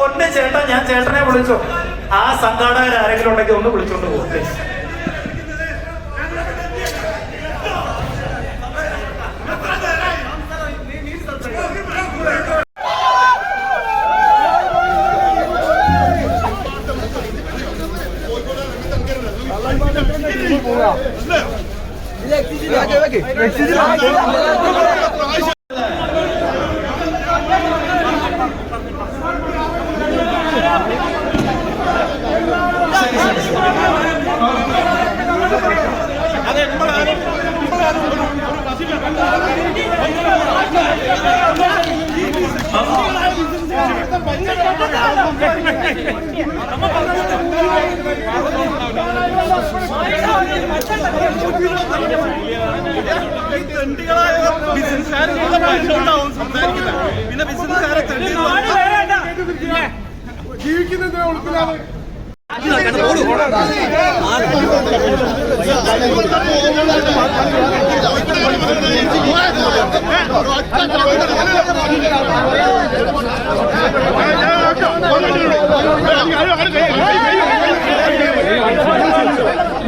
പൊന്നെ ചേട്ടാ ഞാൻ ചേട്ടനെ വിളിച്ചോ. ആ സംഘാടകർ ആരെങ്കിലും ഉണ്ടെങ്കിൽ ഒന്ന് വിളിച്ചോണ്ട് പോകട്ടെ ഇല്ല ബിസിനസ്സുകാർ ചെയ്ത പൈസ കൊണ്ടാവും സംസാരിക്കുന്നത് പിന്നെ ബിസിനസ്സുകാരെ തെണ്ടി ജീവിക്കുന്നതിനെ ഉൾപ്പില്ലാതെ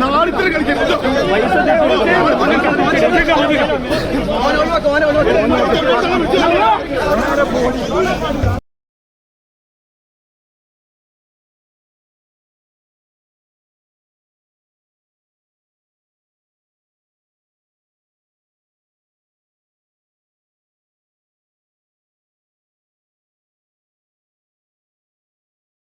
നാളത്തെ കളിക്കരുത്